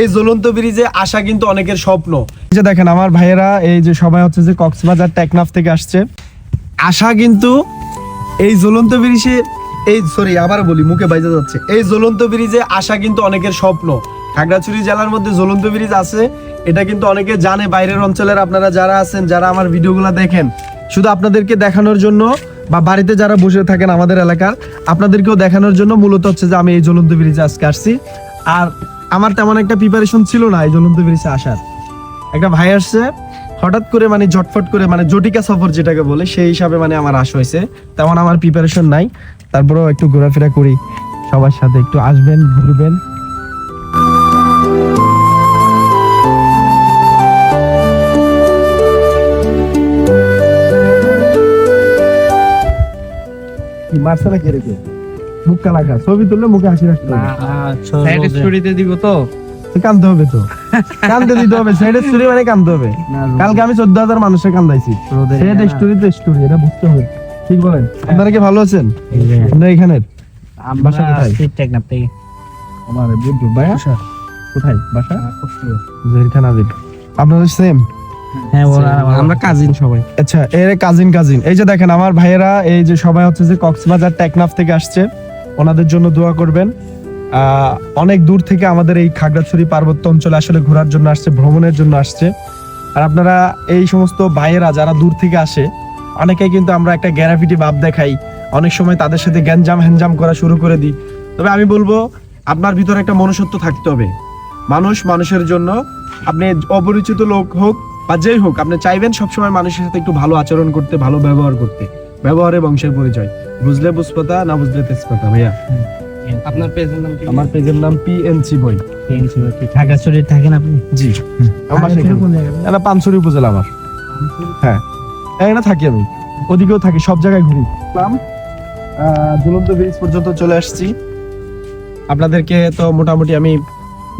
এই জ্বলন্ত ব্রিজে আসা কিন্তু অনেকের স্বপ্ন। এই যে দেখেন আমার ভাইয়েরা এই যে সবাই হচ্ছে যে কক্সবাজার টেকনাফ থেকে আসছে। আশা কিন্তু এই জ্বলন্ত ব্রিজে এই সরি আবার বলি মুখে বাইজে যাচ্ছে। এই জ্বলন্ত ব্রিজে আসা কিন্তু অনেকের স্বপ্ন। খাগড়াছড়ি জেলার মধ্যে জ্বলন্ত ব্রিজ আছে এটা কিন্তু অনেকে জানে বাইরের অঞ্চলের আপনারা যারা আছেন যারা আমার ভিডিওগুলো দেখেন। শুধু আপনাদেরকে দেখানোর জন্য বা বাড়িতে যারা বসে থাকেন আমাদের এলাকার আপনাদেরকেও দেখানোর জন্য মূলত হচ্ছে যে আমি এই জ্বলন্ত ব্রিজে আজকে আসছি। আর আমার তেমন একটা প্রিপারেশন ছিল না এই ব্রিজে আসার। একটা ভাই আসছে, হঠাৎ করে মানে ঝটফট করে মানে জটিকা সফর যেটাকে বলে, সেই হিসাবে মানে আমার আশ হয়েছে। তেমন আমার প্রিপারেশন নাই, তারপরেও একটু ঘোরাফেরা করি, সবার সাথে একটু আসবেন, ঘুরবেন। কি মারছে নাকি রেখে? মুখ কালাকা ছবি তুললে মুখে হাসি রাখতে হবে সাইড স্টোরিতে দিব তো? তো কানতে হবে তো। কানতে দিতে হবে সাইড স্টোরি মানে কানতে হবে। কালকে আমি চোদ্দ হাজার মানুষের কান্দাইছি। সাইড স্টোরি তো স্টোরি এটা বুঝতে হবে। ঠিক বলেন? আপনারা কি ভালো আছেন? আপনারা এখানের? বাসা কোথায়? টেকনাফ থেকে। আমার বুদ্ধু ভাইয়া? কোথায়? বাসা? খান আপনাদের সেম হ্যাঁ আমরা কাজিন সবাই। আচ্ছা এর কাজিন কাজিন এই যে দেখেন আমার ভাইয়েরা এই যে সবাই হচ্ছে যে কক্সবাজার টেকনাফ থেকে আসছে। ওনাদের জন্য দোয়া করবেন। অনেক দূর থেকে আমাদের এই খাগড়াছড়ি পার্বত্য অঞ্চলে আসলে ঘোরার জন্য আসছে, ভ্রমণের জন্য আসছে। আর আপনারা এই সমস্ত ভাইয়েরা যারা দূর থেকে আসে, অনেকেই কিন্তু আমরা একটা গ্যারাফিটি ভাব দেখাই। অনেক সময় তাদের সাথে গ্যাঞ্জাম হ্যাঞ্জাম করা শুরু করে দিই। তবে আমি বলব, আপনার ভিতরে একটা মনুষ্যত্ব থাকতে হবে। মানুষ মানুষের জন্য, আপনি অপরিচিত লোক হোক বা যেই হোক, আপনি চাইবেন সবসময় মানুষের সাথে একটু ভালো আচরণ করতে, ভালো ব্যবহার করতে। ব্যবহারে বংশের পরিচয়। বুঝলে বুঝপাতা না বুঝলে তেজপাতা ভাইয়া? আপনার পেজের নাম কি? আমার পেজের নাম পিএনসি বই ঢাকাশরী থাকেন আপনি? জি। আমার এটা উপজেলা আমার। হ্যাঁ। এখানে থাকি আমি। ওদিকেও থাকি সব জায়গায় ঘুরি। নাম? ঝুলন্ত ব্রিজ পর্যন্ত চলে আসছি। আপনাদেরকে তো মোটামুটি আমি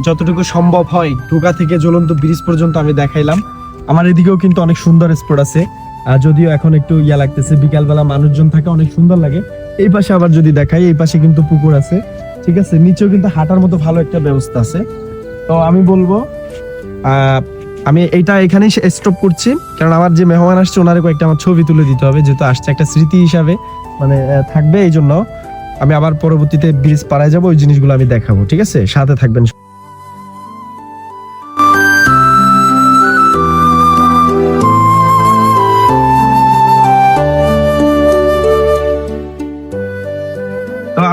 যতটুকু সম্ভব হয় ঢোকা থেকে জ্বলন্ত ব্রিজ পর্যন্ত আমি দেখাইলাম। আমার এদিকেও কিন্তু অনেক সুন্দর স্পট আছে। যদিও এখন একটু ইয়া লাগতেছে, বিকালবেলা মানুষজন থাকে, অনেক সুন্দর লাগে। এই পাশে আবার যদি দেখাই, এই পাশে কিন্তু পুকুর আছে, ঠিক আছে? নিচেও কিন্তু হাঁটার মতো ভালো একটা ব্যবস্থা আছে। তো আমি বলব আমি এইটা এখানেই স্টপ করছি, কারণ আমার যে মেহমান আসছে ওনারে কয়েকটা আমার ছবি তুলে দিতে হবে, যেহেতু আসছে একটা স্মৃতি হিসাবে মানে থাকবে এই জন্য আমি আবার পরবর্তীতে ব্রিজ পাড়ায় যাব, ওই জিনিসগুলো আমি দেখাবো, ঠিক আছে? সাথে থাকবেন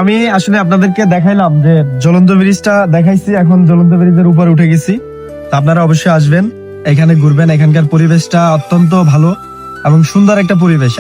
আমি আসলে আপনাদেরকে দেখাইলাম যে জ্বলন্ত ব্রিজটা দেখাইছি, এখন জ্বলন্ত ব্রিজের উপর উঠে গেছি। তা আপনারা অবশ্যই আসবেন, এখানে ঘুরবেন, এখানকার পরিবেশটা অত্যন্ত ভালো এবং সুন্দর একটা পরিবেশ।